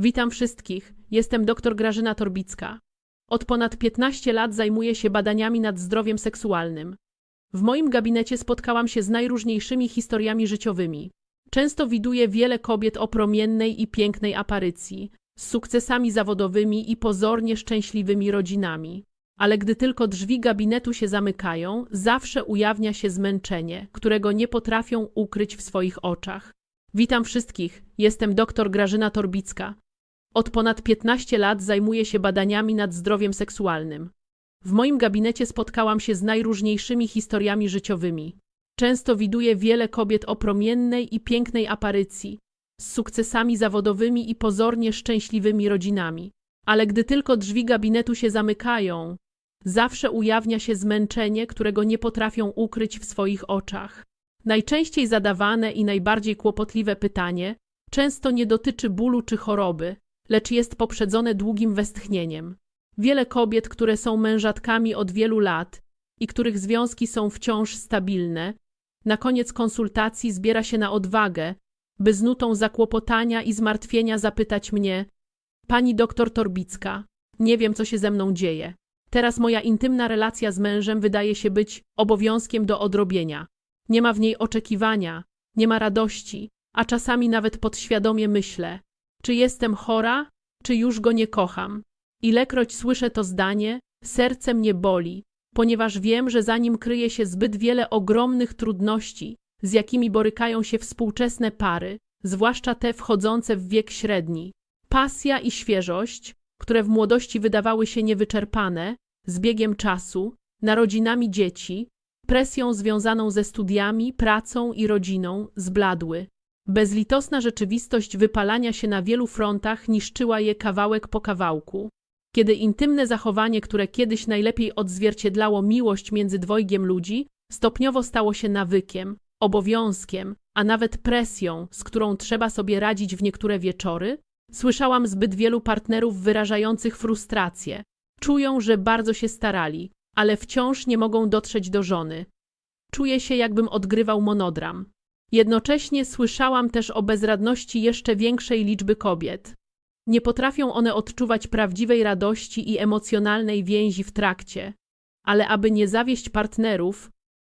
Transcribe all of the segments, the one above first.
Witam wszystkich. Jestem dr Grażyna Torbicka. Od ponad 15 lat zajmuję się badaniami nad zdrowiem seksualnym. W moim gabinecie spotkałam się z najróżniejszymi historiami życiowymi. Często widuję wiele kobiet o promiennej i pięknej aparycji, z sukcesami zawodowymi i pozornie szczęśliwymi rodzinami. Ale gdy tylko drzwi gabinetu się zamykają, zawsze ujawnia się zmęczenie, którego nie potrafią ukryć w swoich oczach. Witam wszystkich. Jestem dr Grażyna Torbicka. Od ponad 15 lat zajmuję się badaniami nad zdrowiem seksualnym. W moim gabinecie spotkałam się z najróżniejszymi historiami życiowymi. Często widuję wiele kobiet o promiennej i pięknej aparycji, z sukcesami zawodowymi i pozornie szczęśliwymi rodzinami. Ale gdy tylko drzwi gabinetu się zamykają, zawsze ujawnia się zmęczenie, którego nie potrafią ukryć w swoich oczach. Najczęściej zadawane i najbardziej kłopotliwe pytanie często nie dotyczy bólu czy choroby, lecz jest poprzedzone długim westchnieniem. Wiele kobiet, które są mężatkami od wielu lat i których związki są wciąż stabilne, na koniec konsultacji zbiera się na odwagę, by z nutą zakłopotania i zmartwienia zapytać mnie: Pani doktor Torbicka, nie wiem, co się ze mną dzieje. Teraz moja intymna relacja z mężem wydaje się być obowiązkiem do odrobienia. Nie ma w niej oczekiwania, nie ma radości, a czasami nawet podświadomie myślę: czy jestem chora, czy już go nie kocham? Ilekroć słyszę to zdanie, serce mnie boli, ponieważ wiem, że za nim kryje się zbyt wiele ogromnych trudności, z jakimi borykają się współczesne pary, zwłaszcza te wchodzące w wiek średni. Pasja i świeżość, które w młodości wydawały się niewyczerpane, z biegiem czasu, narodzinami dzieci, presją związaną ze studiami, pracą i rodziną, zbladły. Bezlitosna rzeczywistość wypalania się na wielu frontach niszczyła je kawałek po kawałku. Kiedy intymne zachowanie, które kiedyś najlepiej odzwierciedlało miłość między dwojgiem ludzi, stopniowo stało się nawykiem, obowiązkiem, a nawet presją, z którą trzeba sobie radzić w niektóre wieczory, słyszałam zbyt wielu partnerów wyrażających frustrację. Czują, że bardzo się starali, ale wciąż nie mogą dotrzeć do żony. Czuję się, jakbym odgrywał monodram. Jednocześnie słyszałam też o bezradności jeszcze większej liczby kobiet. Nie potrafią one odczuwać prawdziwej radości i emocjonalnej więzi w trakcie, ale aby nie zawieść partnerów,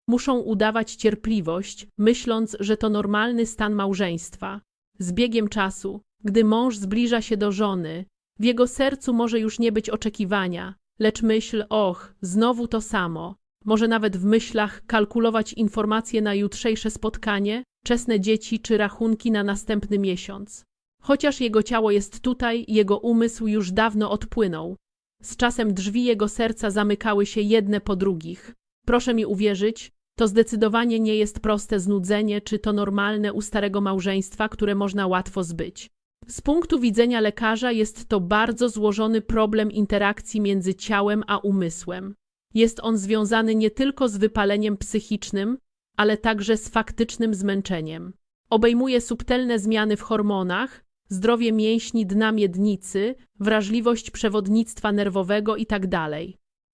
muszą udawać cierpliwość, myśląc, że to normalny stan małżeństwa. Z biegiem czasu, gdy mąż zbliża się do żony, w jego sercu może już nie być oczekiwania, lecz myśl, och, znowu to samo, może nawet w myślach kalkulować informacje na jutrzejsze spotkanie, czesne dzieci czy rachunki na następny miesiąc. Chociaż jego ciało jest tutaj, jego umysł już dawno odpłynął. Z czasem drzwi jego serca zamykały się jedne po drugich. Proszę mi uwierzyć, to zdecydowanie nie jest proste znudzenie, czy to normalne u starego małżeństwa, które można łatwo zbyć. Z punktu widzenia lekarza jest to bardzo złożony problem interakcji między ciałem a umysłem. Jest on związany nie tylko z wypaleniem psychicznym, ale także z faktycznym zmęczeniem. Obejmuje subtelne zmiany w hormonach, zdrowie mięśni dna miednicy, wrażliwość przewodnictwa nerwowego itd.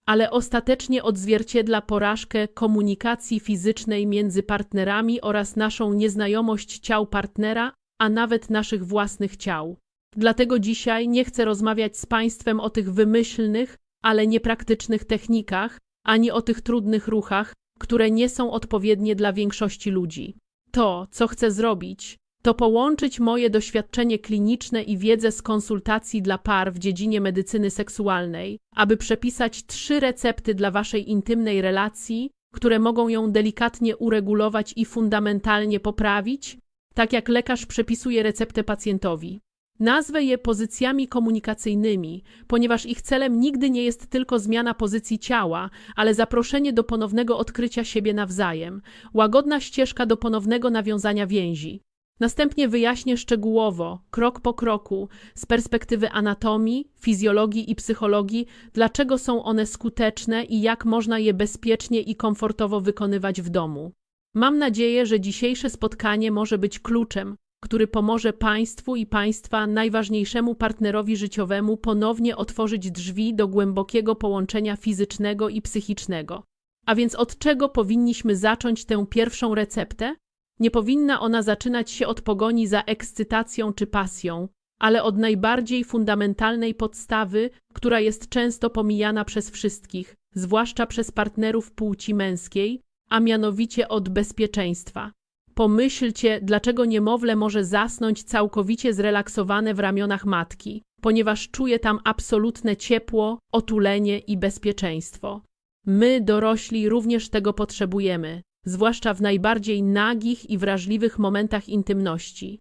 Ale ostatecznie odzwierciedla porażkę komunikacji fizycznej między partnerami oraz naszą nieznajomość ciał partnera, a nawet naszych własnych ciał. Dlatego dzisiaj nie chcę rozmawiać z Państwem o tych wymyślnych, ale niepraktycznych technikach, ani o tych trudnych ruchach, które nie są odpowiednie dla większości ludzi. To, co chcę zrobić, to połączyć moje doświadczenie kliniczne i wiedzę z konsultacji dla par w dziedzinie medycyny seksualnej, aby przepisać trzy recepty dla Waszej intymnej relacji, które mogą ją delikatnie uregulować i fundamentalnie poprawić, tak jak lekarz przepisuje receptę pacjentowi. Nazwę je pozycjami komunikacyjnymi, ponieważ ich celem nigdy nie jest tylko zmiana pozycji ciała, ale zaproszenie do ponownego odkrycia siebie nawzajem, łagodna ścieżka do ponownego nawiązania więzi. Następnie wyjaśnię szczegółowo, krok po kroku, z perspektywy anatomii, fizjologii i psychologii, dlaczego są one skuteczne i jak można je bezpiecznie i komfortowo wykonywać w domu. Mam nadzieję, że dzisiejsze spotkanie może być kluczem, który pomoże Państwu i Państwa najważniejszemu partnerowi życiowemu ponownie otworzyć drzwi do głębokiego połączenia fizycznego i psychicznego. A więc od czego powinniśmy zacząć tę pierwszą receptę? Nie powinna ona zaczynać się od pogoni za ekscytacją czy pasją, ale od najbardziej fundamentalnej podstawy, która jest często pomijana przez wszystkich, zwłaszcza przez partnerów płci męskiej, a mianowicie od bezpieczeństwa. Pomyślcie, dlaczego niemowlę może zasnąć całkowicie zrelaksowane w ramionach matki, ponieważ czuje tam absolutne ciepło, otulenie i bezpieczeństwo. My, dorośli, również tego potrzebujemy, zwłaszcza w najbardziej nagich i wrażliwych momentach intymności.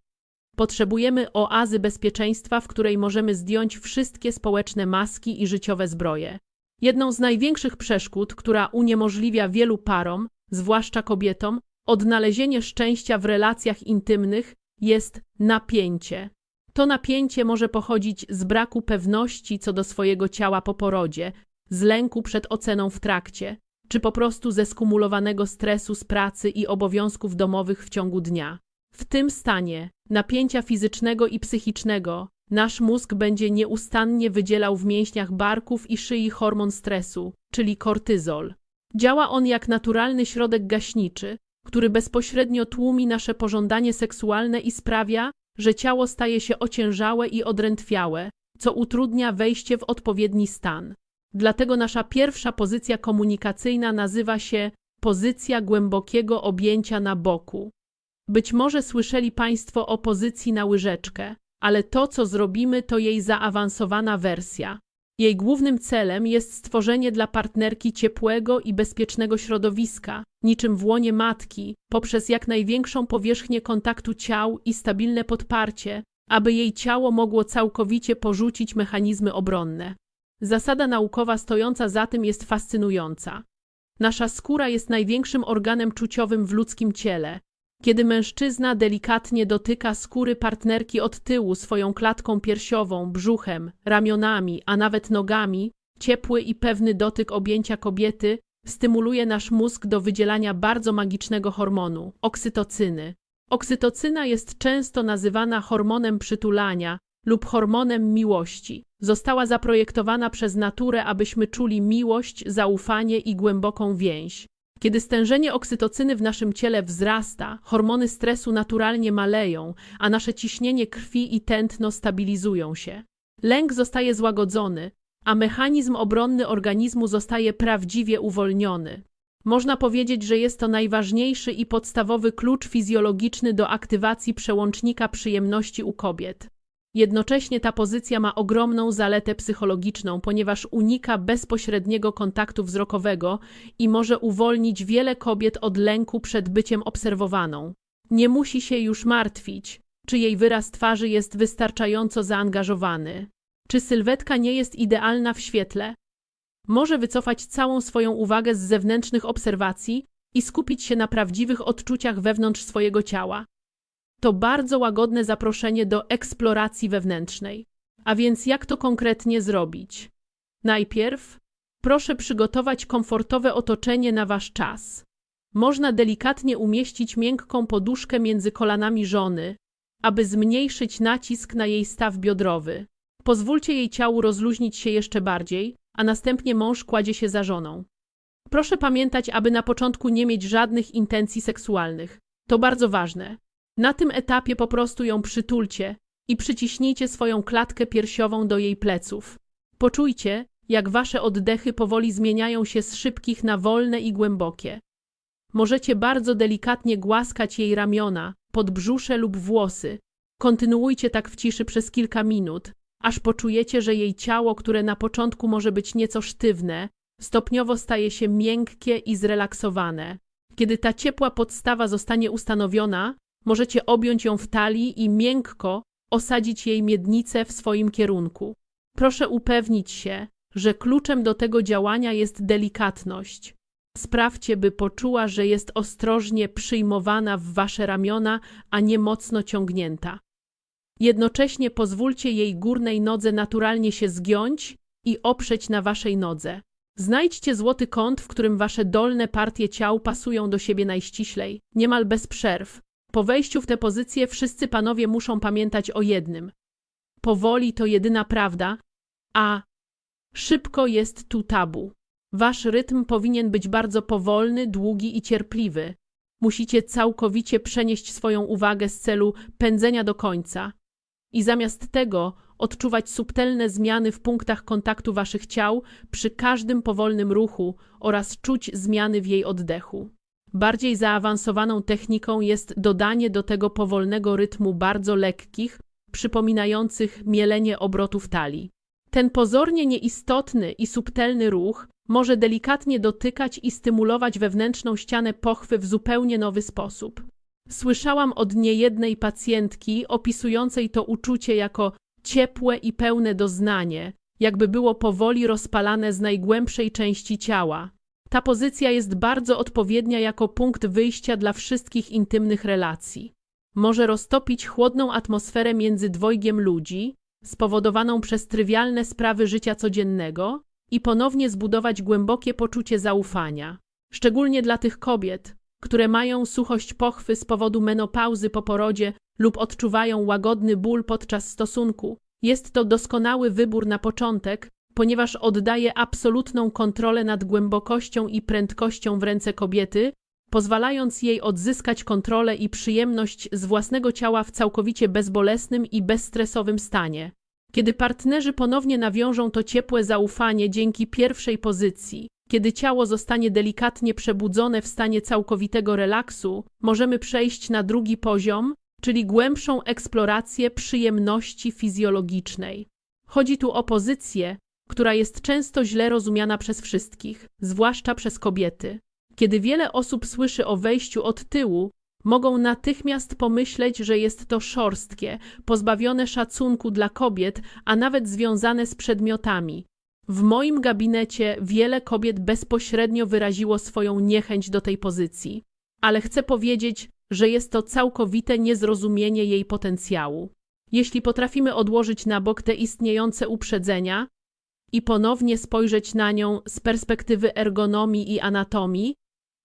Potrzebujemy oazy bezpieczeństwa, w której możemy zdjąć wszystkie społeczne maski i życiowe zbroje. Jedną z największych przeszkód, która uniemożliwia wielu parom, zwłaszcza kobietom, odnalezienie szczęścia w relacjach intymnych jest napięcie. To napięcie może pochodzić z braku pewności co do swojego ciała po porodzie, z lęku przed oceną w trakcie, czy po prostu ze skumulowanego stresu z pracy i obowiązków domowych w ciągu dnia. W tym stanie napięcia fizycznego i psychicznego nasz mózg będzie nieustannie wydzielał w mięśniach barków i szyi hormon stresu, czyli kortyzol. Działa on jak naturalny środek gaśniczy, który bezpośrednio tłumi nasze pożądanie seksualne i sprawia, że ciało staje się ociężałe i odrętwiałe, co utrudnia wejście w odpowiedni stan. Dlatego nasza pierwsza pozycja komunikacyjna nazywa się pozycja głębokiego objęcia na boku. Być może słyszeli Państwo o pozycji na łyżeczkę, ale to, co zrobimy, to jej zaawansowana wersja. Jej głównym celem jest stworzenie dla partnerki ciepłego i bezpiecznego środowiska, niczym w łonie matki, poprzez jak największą powierzchnię kontaktu ciał i stabilne podparcie, aby jej ciało mogło całkowicie porzucić mechanizmy obronne. Zasada naukowa stojąca za tym jest fascynująca. Nasza skóra jest największym organem czuciowym w ludzkim ciele. Kiedy mężczyzna delikatnie dotyka skóry partnerki od tyłu swoją klatką piersiową, brzuchem, ramionami, a nawet nogami, ciepły i pewny dotyk objęcia kobiety stymuluje nasz mózg do wydzielania bardzo magicznego hormonu oksytocyny. Oksytocyna jest często nazywana hormonem przytulania lub hormonem miłości. Została zaprojektowana przez naturę, abyśmy czuli miłość, zaufanie i głęboką więź. Kiedy stężenie oksytocyny w naszym ciele wzrasta, hormony stresu naturalnie maleją, a nasze ciśnienie krwi i tętno stabilizują się. Lęk zostaje złagodzony, a mechanizm obronny organizmu zostaje prawdziwie uwolniony. Można powiedzieć, że jest to najważniejszy i podstawowy klucz fizjologiczny do aktywacji przełącznika przyjemności u kobiet. Jednocześnie ta pozycja ma ogromną zaletę psychologiczną, ponieważ unika bezpośredniego kontaktu wzrokowego i może uwolnić wiele kobiet od lęku przed byciem obserwowaną. Nie musi się już martwić, czy jej wyraz twarzy jest wystarczająco zaangażowany, czy sylwetka nie jest idealna w świetle. Może wycofać całą swoją uwagę z zewnętrznych obserwacji i skupić się na prawdziwych odczuciach wewnątrz swojego ciała to bardzo łagodne zaproszenie do eksploracji wewnętrznej. A więc jak to konkretnie zrobić? Najpierw proszę przygotować komfortowe otoczenie na wasz czas. Można delikatnie umieścić miękką poduszkę między kolanami żony, aby zmniejszyć nacisk na jej staw biodrowy. Pozwólcie jej ciału rozluźnić się jeszcze bardziej, a następnie mąż kładzie się za żoną. Proszę pamiętać, aby na początku nie mieć żadnych intencji seksualnych. To bardzo ważne. Na tym etapie po prostu ją przytulcie i przyciśnijcie swoją klatkę piersiową do jej pleców. Poczujcie, jak wasze oddechy powoli zmieniają się z szybkich na wolne i głębokie. Możecie bardzo delikatnie głaskać jej ramiona, podbrzusze lub włosy. Kontynuujcie tak w ciszy przez kilka minut, aż poczujecie, że jej ciało, które na początku może być nieco sztywne, stopniowo staje się miękkie i zrelaksowane. Kiedy ta ciepła podstawa zostanie ustanowiona, Możecie objąć ją w talii i miękko osadzić jej miednicę w swoim kierunku. Proszę upewnić się, że kluczem do tego działania jest delikatność. Sprawdźcie, by poczuła, że jest ostrożnie przyjmowana w wasze ramiona, a nie mocno ciągnięta. Jednocześnie pozwólcie jej górnej nodze naturalnie się zgiąć i oprzeć na waszej nodze. Znajdźcie złoty kąt, w którym wasze dolne partie ciał pasują do siebie najściślej, niemal bez przerw, po wejściu w tę pozycję wszyscy panowie muszą pamiętać o jednym. Powoli to jedyna prawda, a szybko jest tu tabu. Wasz rytm powinien być bardzo powolny, długi i cierpliwy. Musicie całkowicie przenieść swoją uwagę z celu pędzenia do końca. i zamiast tego odczuwać subtelne zmiany w punktach kontaktu waszych ciał przy każdym powolnym ruchu oraz czuć zmiany w jej oddechu. Bardziej zaawansowaną techniką jest dodanie do tego powolnego rytmu bardzo lekkich, przypominających mielenie obrotów talii. Ten pozornie nieistotny i subtelny ruch może delikatnie dotykać i stymulować wewnętrzną ścianę pochwy w zupełnie nowy sposób. Słyszałam od niejednej pacjentki opisującej to uczucie jako ciepłe i pełne doznanie, jakby było powoli rozpalane z najgłębszej części ciała. Ta pozycja jest bardzo odpowiednia jako punkt wyjścia dla wszystkich intymnych relacji. Może roztopić chłodną atmosferę między dwojgiem ludzi, spowodowaną przez trywialne sprawy życia codziennego, i ponownie zbudować głębokie poczucie zaufania. Szczególnie dla tych kobiet, które mają suchość pochwy z powodu menopauzy po porodzie lub odczuwają łagodny ból podczas stosunku. Jest to doskonały wybór na początek, ponieważ oddaje absolutną kontrolę nad głębokością i prędkością w ręce kobiety, pozwalając jej odzyskać kontrolę i przyjemność z własnego ciała w całkowicie bezbolesnym i bezstresowym stanie. Kiedy partnerzy ponownie nawiążą to ciepłe zaufanie dzięki pierwszej pozycji, kiedy ciało zostanie delikatnie przebudzone w stanie całkowitego relaksu, możemy przejść na drugi poziom, czyli głębszą eksplorację przyjemności fizjologicznej. Chodzi tu o pozycję, która jest często źle rozumiana przez wszystkich, zwłaszcza przez kobiety. Kiedy wiele osób słyszy o wejściu od tyłu, mogą natychmiast pomyśleć, że jest to szorstkie, pozbawione szacunku dla kobiet, a nawet związane z przedmiotami. W moim gabinecie wiele kobiet bezpośrednio wyraziło swoją niechęć do tej pozycji, ale chcę powiedzieć, że jest to całkowite niezrozumienie jej potencjału. Jeśli potrafimy odłożyć na bok te istniejące uprzedzenia i ponownie spojrzeć na nią z perspektywy ergonomii i anatomii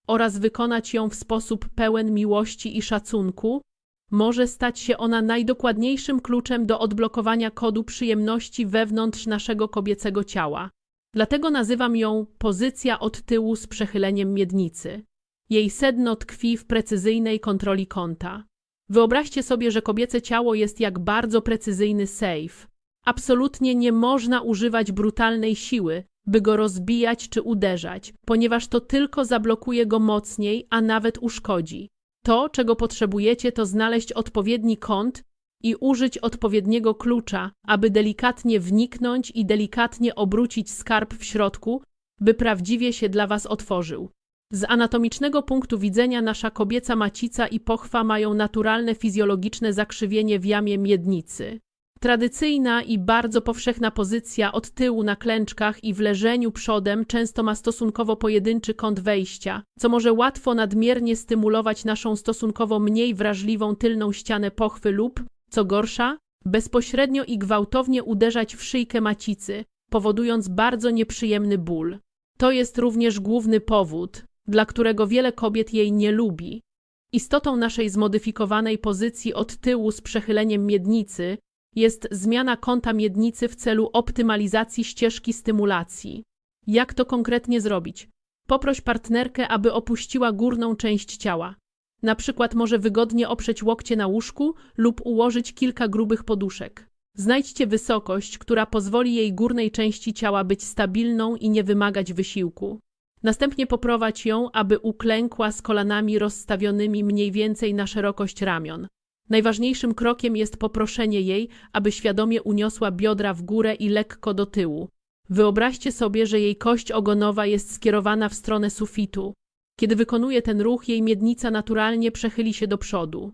oraz wykonać ją w sposób pełen miłości i szacunku, może stać się ona najdokładniejszym kluczem do odblokowania kodu przyjemności wewnątrz naszego kobiecego ciała. Dlatego nazywam ją pozycja od tyłu z przechyleniem miednicy. Jej sedno tkwi w precyzyjnej kontroli kąta. Wyobraźcie sobie, że kobiece ciało jest jak bardzo precyzyjny safe. Absolutnie nie można używać brutalnej siły, by go rozbijać czy uderzać, ponieważ to tylko zablokuje go mocniej, a nawet uszkodzi. To, czego potrzebujecie, to znaleźć odpowiedni kąt i użyć odpowiedniego klucza, aby delikatnie wniknąć i delikatnie obrócić skarb w środku, by prawdziwie się dla Was otworzył. Z anatomicznego punktu widzenia nasza kobieca macica i pochwa mają naturalne fizjologiczne zakrzywienie w jamie miednicy. Tradycyjna i bardzo powszechna pozycja od tyłu na klęczkach i w leżeniu przodem często ma stosunkowo pojedynczy kąt wejścia, co może łatwo nadmiernie stymulować naszą stosunkowo mniej wrażliwą tylną ścianę pochwy lub, co gorsza, bezpośrednio i gwałtownie uderzać w szyjkę macicy, powodując bardzo nieprzyjemny ból. To jest również główny powód, dla którego wiele kobiet jej nie lubi. Istotą naszej zmodyfikowanej pozycji od tyłu z przechyleniem miednicy jest zmiana kąta miednicy w celu optymalizacji ścieżki stymulacji. Jak to konkretnie zrobić? Poproś partnerkę, aby opuściła górną część ciała. Na przykład może wygodnie oprzeć łokcie na łóżku lub ułożyć kilka grubych poduszek. Znajdźcie wysokość, która pozwoli jej górnej części ciała być stabilną i nie wymagać wysiłku. Następnie poprowadź ją, aby uklękła z kolanami rozstawionymi mniej więcej na szerokość ramion. Najważniejszym krokiem jest poproszenie jej, aby świadomie uniosła biodra w górę i lekko do tyłu. Wyobraźcie sobie, że jej kość ogonowa jest skierowana w stronę sufitu. Kiedy wykonuje ten ruch, jej miednica naturalnie przechyli się do przodu.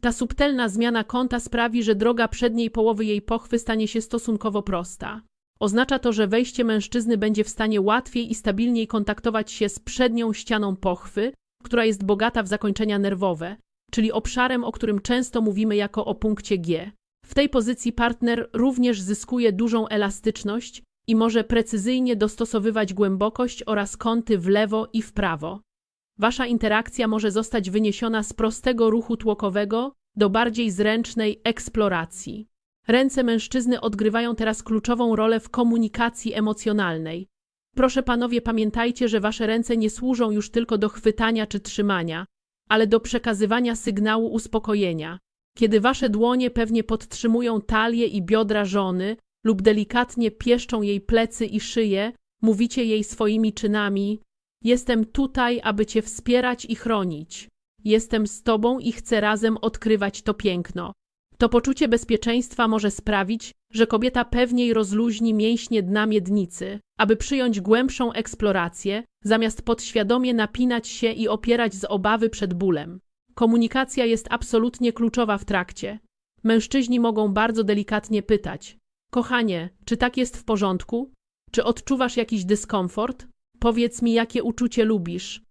Ta subtelna zmiana kąta sprawi, że droga przedniej połowy jej pochwy stanie się stosunkowo prosta. Oznacza to, że wejście mężczyzny będzie w stanie łatwiej i stabilniej kontaktować się z przednią ścianą pochwy, która jest bogata w zakończenia nerwowe, czyli obszarem, o którym często mówimy jako o punkcie G. W tej pozycji partner również zyskuje dużą elastyczność i może precyzyjnie dostosowywać głębokość oraz kąty w lewo i w prawo. Wasza interakcja może zostać wyniesiona z prostego ruchu tłokowego do bardziej zręcznej eksploracji. Ręce mężczyzny odgrywają teraz kluczową rolę w komunikacji emocjonalnej. Proszę panowie, pamiętajcie, że wasze ręce nie służą już tylko do chwytania czy trzymania, ale do przekazywania sygnału uspokojenia. Kiedy wasze dłonie pewnie podtrzymują talię i biodra żony lub delikatnie pieszczą jej plecy i szyję, mówicie jej swoimi czynami: Jestem tutaj, aby cię wspierać i chronić. Jestem z tobą i chcę razem odkrywać to piękno. To poczucie bezpieczeństwa może sprawić, że kobieta pewniej rozluźni mięśnie dna miednicy, aby przyjąć głębszą eksplorację, zamiast podświadomie napinać się i opierać z obawy przed bólem. Komunikacja jest absolutnie kluczowa w trakcie. Mężczyźni mogą bardzo delikatnie pytać: Kochanie, czy tak jest w porządku? Czy odczuwasz jakiś dyskomfort? Powiedz mi, jakie uczucie lubisz.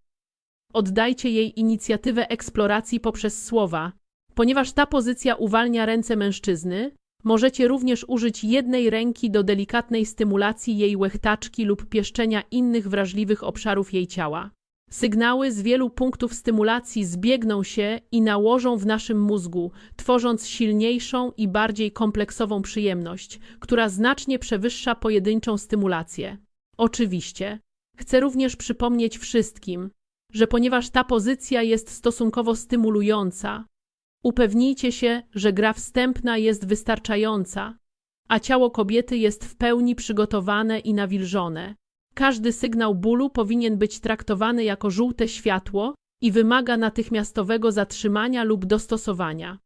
Oddajcie jej inicjatywę eksploracji poprzez słowa. Ponieważ ta pozycja uwalnia ręce mężczyzny, możecie również użyć jednej ręki do delikatnej stymulacji jej łechtaczki lub pieszczenia innych wrażliwych obszarów jej ciała. Sygnały z wielu punktów stymulacji zbiegną się i nałożą w naszym mózgu, tworząc silniejszą i bardziej kompleksową przyjemność, która znacznie przewyższa pojedynczą stymulację. Oczywiście, chcę również przypomnieć wszystkim, że ponieważ ta pozycja jest stosunkowo stymulująca, upewnijcie się, że gra wstępna jest wystarczająca, a ciało kobiety jest w pełni przygotowane i nawilżone. Każdy sygnał bólu powinien być traktowany jako żółte światło i wymaga natychmiastowego zatrzymania lub dostosowania.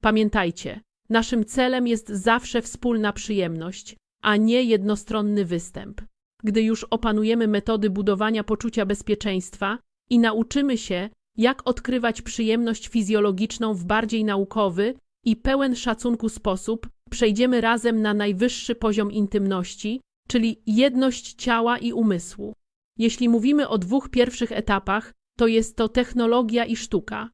Pamiętajcie, naszym celem jest zawsze wspólna przyjemność, a nie jednostronny występ. Gdy już opanujemy metody budowania poczucia bezpieczeństwa i nauczymy się, jak odkrywać przyjemność fizjologiczną w bardziej naukowy i pełen szacunku sposób, przejdziemy razem na najwyższy poziom intymności, czyli jedność ciała i umysłu. Jeśli mówimy o dwóch pierwszych etapach, to jest to technologia i sztuka.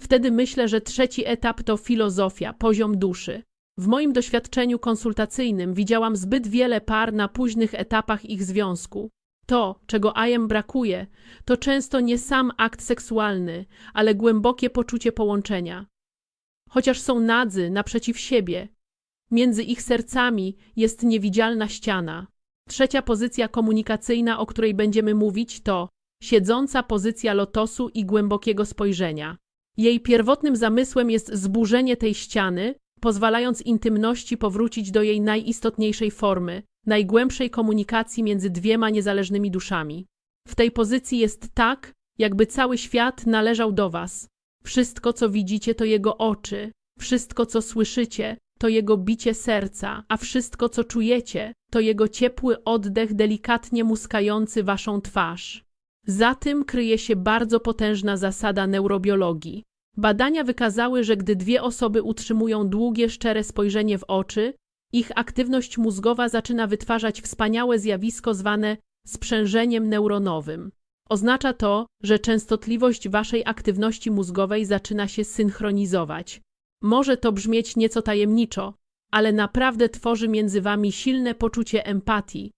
Wtedy myślę, że trzeci etap to filozofia, poziom duszy. W moim doświadczeniu konsultacyjnym widziałam zbyt wiele par na późnych etapach ich związku. To, czego ajem brakuje, to często nie sam akt seksualny, ale głębokie poczucie połączenia. Chociaż są nadzy naprzeciw siebie, Między ich sercami jest niewidzialna ściana. Trzecia pozycja komunikacyjna, o której będziemy mówić, to siedząca pozycja lotosu i głębokiego spojrzenia. Jej pierwotnym zamysłem jest zburzenie tej ściany, pozwalając intymności powrócić do jej najistotniejszej formy, najgłębszej komunikacji między dwiema niezależnymi duszami. W tej pozycji jest tak, jakby cały świat należał do Was. Wszystko, co widzicie, to jego oczy, wszystko, co słyszycie, to jego bicie serca, a wszystko, co czujecie, to jego ciepły oddech delikatnie muskający waszą twarz. Za tym kryje się bardzo potężna zasada neurobiologii. Badania wykazały, że gdy dwie osoby utrzymują długie, szczere spojrzenie w oczy, ich aktywność mózgowa zaczyna wytwarzać wspaniałe zjawisko zwane sprzężeniem neuronowym. Oznacza to, że częstotliwość waszej aktywności mózgowej zaczyna się synchronizować. Może to brzmieć nieco tajemniczo, ale naprawdę tworzy między wami silne poczucie empatii,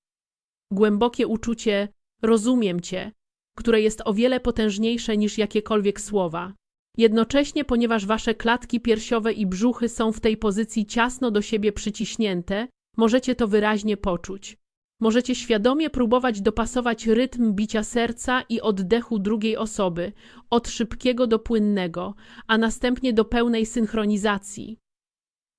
głębokie uczucie rozumiem cię, które jest o wiele potężniejsze niż jakiekolwiek słowa. Jednocześnie, ponieważ wasze klatki piersiowe i brzuchy są w tej pozycji ciasno do siebie przyciśnięte, możecie to wyraźnie poczuć. Możecie świadomie próbować dopasować rytm bicia serca i oddechu drugiej osoby, od szybkiego do płynnego, a następnie do pełnej synchronizacji.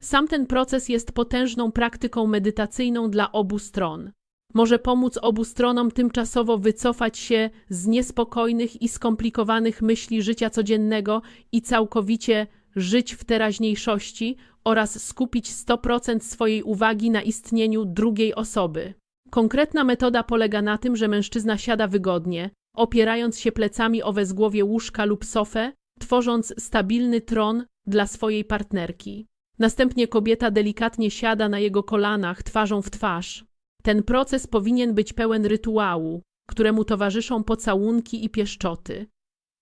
Sam ten proces jest potężną praktyką medytacyjną dla obu stron. Może pomóc obu stronom tymczasowo wycofać się z niespokojnych i skomplikowanych myśli życia codziennego i całkowicie żyć w teraźniejszości oraz skupić 100% swojej uwagi na istnieniu drugiej osoby. Konkretna metoda polega na tym, że mężczyzna siada wygodnie, opierając się plecami o wezgłowie łóżka lub sofę, tworząc stabilny tron dla swojej partnerki. Następnie kobieta delikatnie siada na jego kolanach, twarzą w twarz. Ten proces powinien być pełen rytuału, któremu towarzyszą pocałunki i pieszczoty.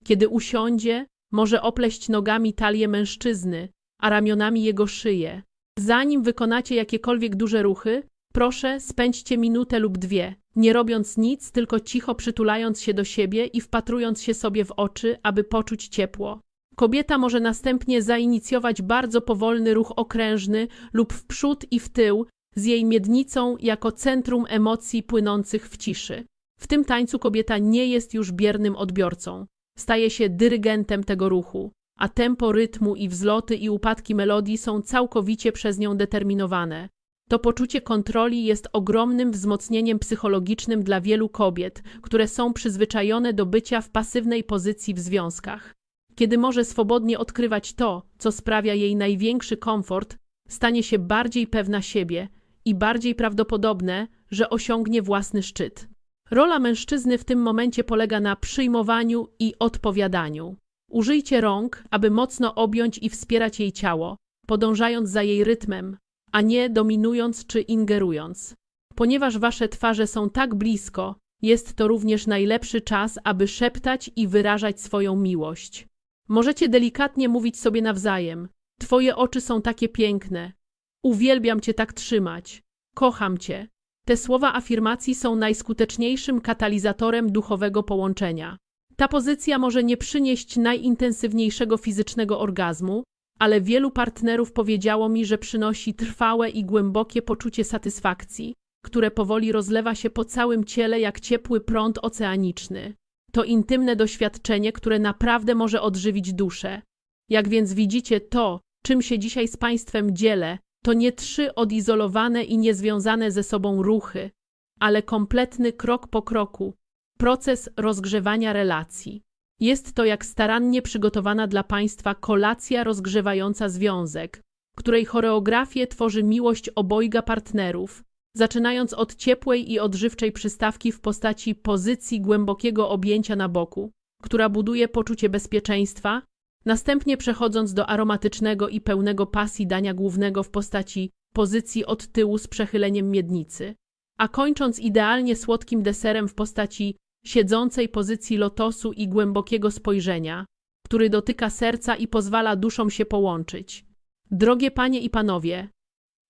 Kiedy usiądzie, może opleść nogami talię mężczyzny, a ramionami jego szyję. Zanim wykonacie jakiekolwiek duże ruchy, Proszę, spędźcie minutę lub dwie, nie robiąc nic, tylko cicho przytulając się do siebie i wpatrując się sobie w oczy, aby poczuć ciepło. Kobieta może następnie zainicjować bardzo powolny ruch okrężny lub w przód i w tył z jej miednicą jako centrum emocji płynących w ciszy. W tym tańcu kobieta nie jest już biernym odbiorcą. Staje się dyrygentem tego ruchu. a tempo rytmu i wzloty i upadki melodii są całkowicie przez nią determinowane. To poczucie kontroli jest ogromnym wzmocnieniem psychologicznym dla wielu kobiet, które są przyzwyczajone do bycia w pasywnej pozycji w związkach. Kiedy może swobodnie odkrywać to, co sprawia jej największy komfort, stanie się bardziej pewna siebie i bardziej prawdopodobne, że osiągnie własny szczyt. Rola mężczyzny w tym momencie polega na przyjmowaniu i odpowiadaniu. Użyjcie rąk, aby mocno objąć i wspierać jej ciało, podążając za jej rytmem, a nie dominując czy ingerując. Ponieważ wasze twarze są tak blisko, jest to również najlepszy czas, aby szeptać i wyrażać swoją miłość. Możecie delikatnie mówić sobie nawzajem: Twoje oczy są takie piękne. Uwielbiam cię tak trzymać. Kocham cię. Te słowa afirmacji są najskuteczniejszym katalizatorem duchowego połączenia. Ta pozycja może nie przynieść najintensywniejszego fizycznego orgazmu, ale wielu partnerów powiedziało mi, że przynosi trwałe i głębokie poczucie satysfakcji, które powoli rozlewa się po całym ciele jak ciepły prąd oceaniczny. To intymne doświadczenie, które naprawdę może odżywić duszę. Jak więc widzicie, to, czym się dzisiaj z Państwem dzielę, to nie trzy odizolowane i niezwiązane ze sobą ruchy, ale kompletny krok po kroku proces rozgrzewania relacji. Jest to jak starannie przygotowana dla Państwa kolacja rozgrzewająca związek, której choreografię tworzy miłość obojga partnerów, zaczynając od ciepłej i odżywczej przystawki w postaci pozycji głębokiego objęcia na boku, która buduje poczucie bezpieczeństwa, następnie przechodząc do aromatycznego i pełnego pasji dania głównego w postaci pozycji od tyłu z przechyleniem miednicy, a kończąc idealnie słodkim deserem w postaci siedzącej pozycji lotosu i głębokiego spojrzenia, który dotyka serca i pozwala duszom się połączyć. Drogie panie i panowie,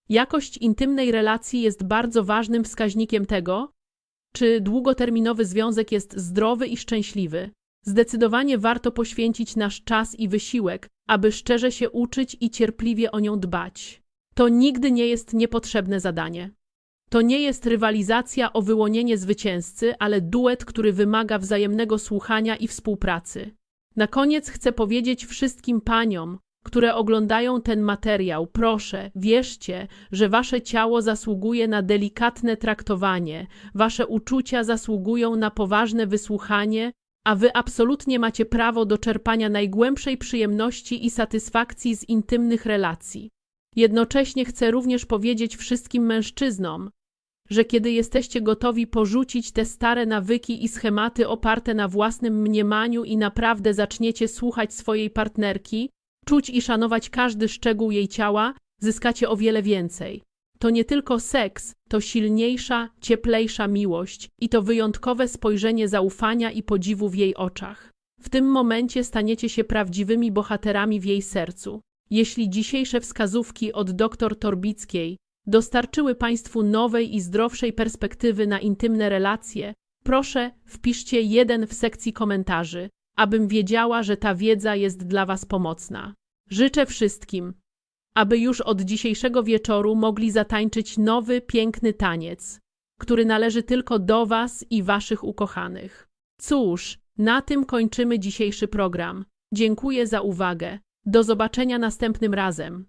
jakość intymnej relacji jest bardzo ważnym wskaźnikiem tego, czy długoterminowy związek jest zdrowy i szczęśliwy. Zdecydowanie warto poświęcić nasz czas i wysiłek, aby szczerze się uczyć i cierpliwie o nią dbać. To nigdy nie jest niepotrzebne zadanie. To nie jest rywalizacja o wyłonienie zwycięzcy, ale duet, który wymaga wzajemnego słuchania i współpracy. Na koniec chcę powiedzieć wszystkim paniom, które oglądają ten materiał, proszę, wierzcie, że wasze ciało zasługuje na delikatne traktowanie, wasze uczucia zasługują na poważne wysłuchanie, a wy absolutnie macie prawo do czerpania najgłębszej przyjemności i satysfakcji z intymnych relacji. Jednocześnie chcę również powiedzieć wszystkim mężczyznom, że kiedy jesteście gotowi porzucić te stare nawyki i schematy oparte na własnym mniemaniu i naprawdę zaczniecie słuchać swojej partnerki, czuć i szanować każdy szczegół jej ciała, zyskacie o wiele więcej. To nie tylko seks, to silniejsza, cieplejsza miłość i to wyjątkowe spojrzenie zaufania i podziwu w jej oczach. W tym momencie staniecie się prawdziwymi bohaterami w jej sercu. Jeśli dzisiejsze wskazówki od dr Torbickiej dostarczyły Państwu nowej i zdrowszej perspektywy na intymne relacje, proszę wpiszcie jeden w sekcji komentarzy, abym wiedziała, że ta wiedza jest dla Was pomocna. Życzę wszystkim, aby już od dzisiejszego wieczoru mogli zatańczyć nowy, piękny taniec, który należy tylko do Was i Waszych ukochanych. Cóż, na tym kończymy dzisiejszy program. Dziękuję za uwagę. Do zobaczenia następnym razem.